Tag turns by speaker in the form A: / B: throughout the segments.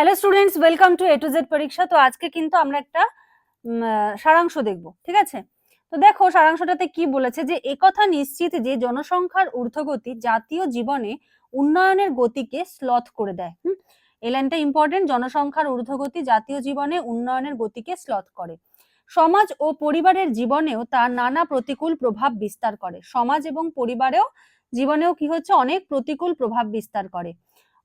A: Hello students welcome to A to Z পরীক্ষা তো আজকে কিন্তু আমরা একটা সারাংশ দেখব, ঠিক আছে? তো দেখো, সারাংশটাতে কি বলেছে যে, একথা নিশ্চিত যে, জনসংখ্যার ঊর্ধ্বগতি জাতীয় জীবনে উন্নয়নের গতিকে স্লথ করে দেয়। হুম? এই লাইনটা ইম্পর্টেন্ট জনসংখ্যার ঊর্ধ্বগতি জাতীয় জীবনে উন্নয়নের গতিকে স্লথ করে। সমাজ ও পরিবারের জীবনেও তার নানা প্রতিকূল প্রভাব বিস্তার করে। সমাজ এবং পরিবারেও জীবনেও কি হচ্ছে? অনেক প্রতিকূল প্রভাব বিস্তার করে।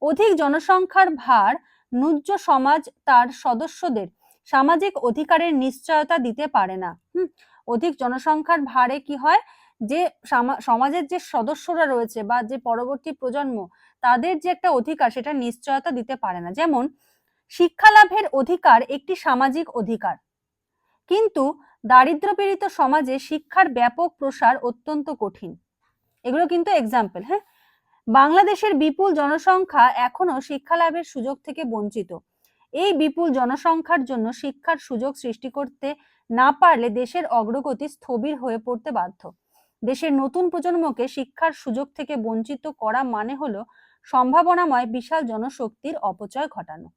A: অধিক জনসংখ্যার ভার নুজ্জ সমাজ তার সদস্যদের সামাজিক অধিকারের নিশ্চয়তা দিতে পারে না। অধিক জনসংখ্যার ভারে কি হয়? যে সামা- সমাজের যে সদস্যরা রয়েছে বা যে পরবর্তী প্রজন্ম, তাদের যে একটা অধিকার, সেটা নিশ্চয়তা দিতে পারে না। যেমন শিক্ষা লাভের অধিকার একটি সামাজিক অধিকার। কিন্তু দারিদ্র পীড়িত সমাজে শিক্ষার ব্যাপক প্রসার অত্যন্ত কঠিন। এগুলো কিন্তু এক্সাম্পল হ্যাঁ? বাংলাদেশের বিপুল জনসংখ্যা এখনও শিক্ষা লাভের সুযোগ থেকে বঞ্চিত। এই বিপুল জনসংখ্যার জন্য শিক্ষার সুযোগ সৃষ্টি করতে না পারলে দেশের অগ্রগতি স্থবির হয়ে পড়তে বাধ্য। দেশের নতুন প্রজন্মকে শিক্ষার সুযোগ থেকে বঞ্চিত করা মানে হলো সম্ভাবনাময় বিশাল জনশক্তির অপচয় ঘটানো।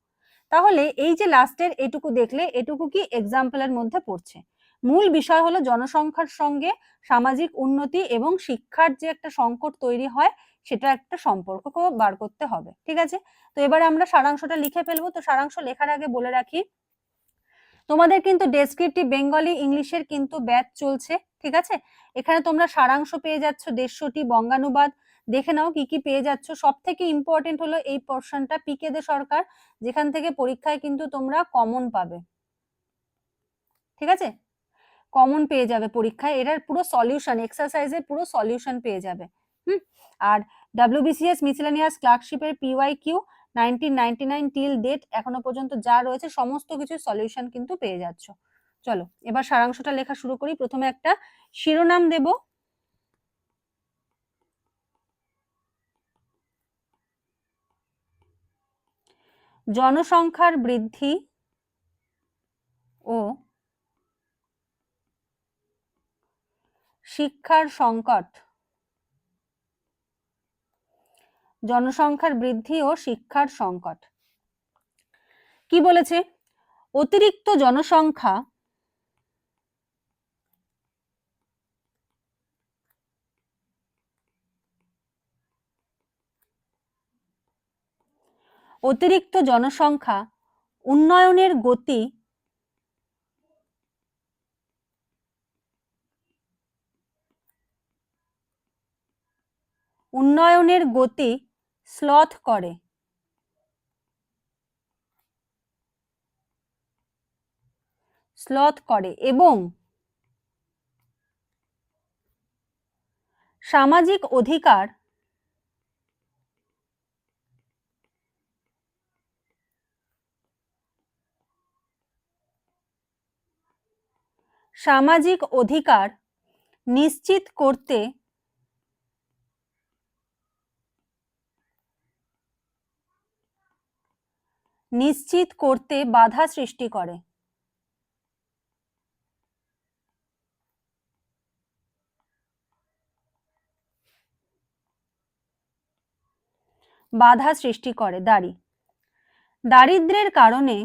A: তাহলে এই যে লাস্টের এটুকু দেখলে, এটুকু কি এক্সাম্পলের মধ্যে পড়ছে? মূল বিষয় হলো জনসংখ্যার সঙ্গে সামাজিক উন্নতি এবং শিক্ষার যে একটা সংকট তৈরি হয় সেটা একটা সম্পর্ক বার করতে হবে, ঠিক আছে? তো এবারে আমরা সারাংশটা লিখে ফেলব। তো সারাংশ লেখার আগে বলে রাখি, তোমাদের কিন্তু ডেসক্রিপটিভ বেঙ্গলি ইংলিশের কিন্তু ব্যাচ চলছে, ঠিক আছে? এখানে তোমরা সারাংশ পেয়ে যাচ্ছ দেড়শোটি বঙ্গানুবাদ। দেখে নাও কি কি পেয়ে যাচ্ছ। সব থেকে ইম্পর্টেন্ট হলো এই পোর্শনটা পিকে দে সরকার, যেখান থেকে পরীক্ষায় কিন্তু তোমরা কমন পাবে। ঠিক আছে? কমন পেয়ে যাবে পরীক্ষায়। এটার পুরো সলিউশন এক্সারসাইজের পুরো সলিউশন পেয়ে যাবে। হুম? আর WBCS miscellaneous ক্লার্কশিপের PY Q nineteen ninety nine till date এখনও পর্যন্ত যা রয়েছে, সমস্ত কিছু সলিউশন কিন্তু পেয়ে যাচ্ছ। চলো, এবার সারাংশটা লেখা শুরু করি। প্রথমে একটা শিরোনাম দেব। জনসংখ্যার বৃদ্ধি ও শিক্ষার সংকট। জনসংখ্যার বৃদ্ধি ও শিক্ষার সংকট। কি বলেছে? অতিরিক্ত জনসংখ্যা অতিরিক্ত জনসংখ্যা উন্নয়নের গতি উন্নয়নের গতি স্লথ করে। স্লথ করে এবং সামাজিক অধিকার সামাজিক অধিকার নিশ্চিত করতে নিশ্চিত করতে বাধা সৃষ্টি করে। বাধা সৃষ্টি করে দাড়ি। দারিদ্র্যের কারণে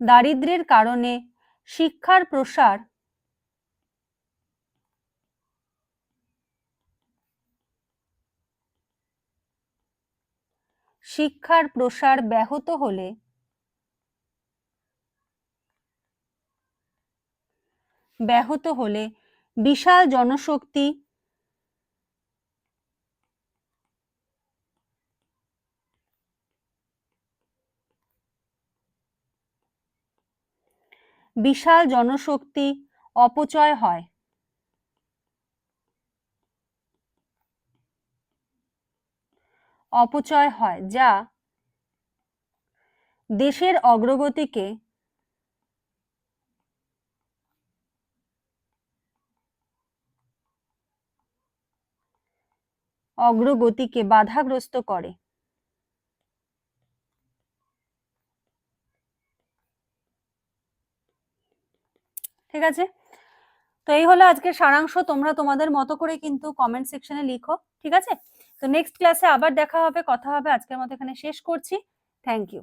A: দারিদ্র্যের কারণে শিক্ষার প্রসার শিক্ষার প্রসার ব্যাহত হলে ব্যাহত হলে বিশাল জনশক্তি বিশাল জনশক্তি অপচয় হয়। অপচয় হয়, যা দেশের অগ্রগতিকে অগ্রগতিকে বাধাগ্রস্ত করে। ঠিক আছে? তো এই হলো আজকে সারাংশ। তোমরা তোমাদের মতো করে কিন্তু কমেন্ট সেকশনে লিখো। ঠিক আছে? তো নেক্সট ক্লাসে আবার দেখা হবে, কথা হবে, আজকের মতো এখানে শেষ করছি। Thank you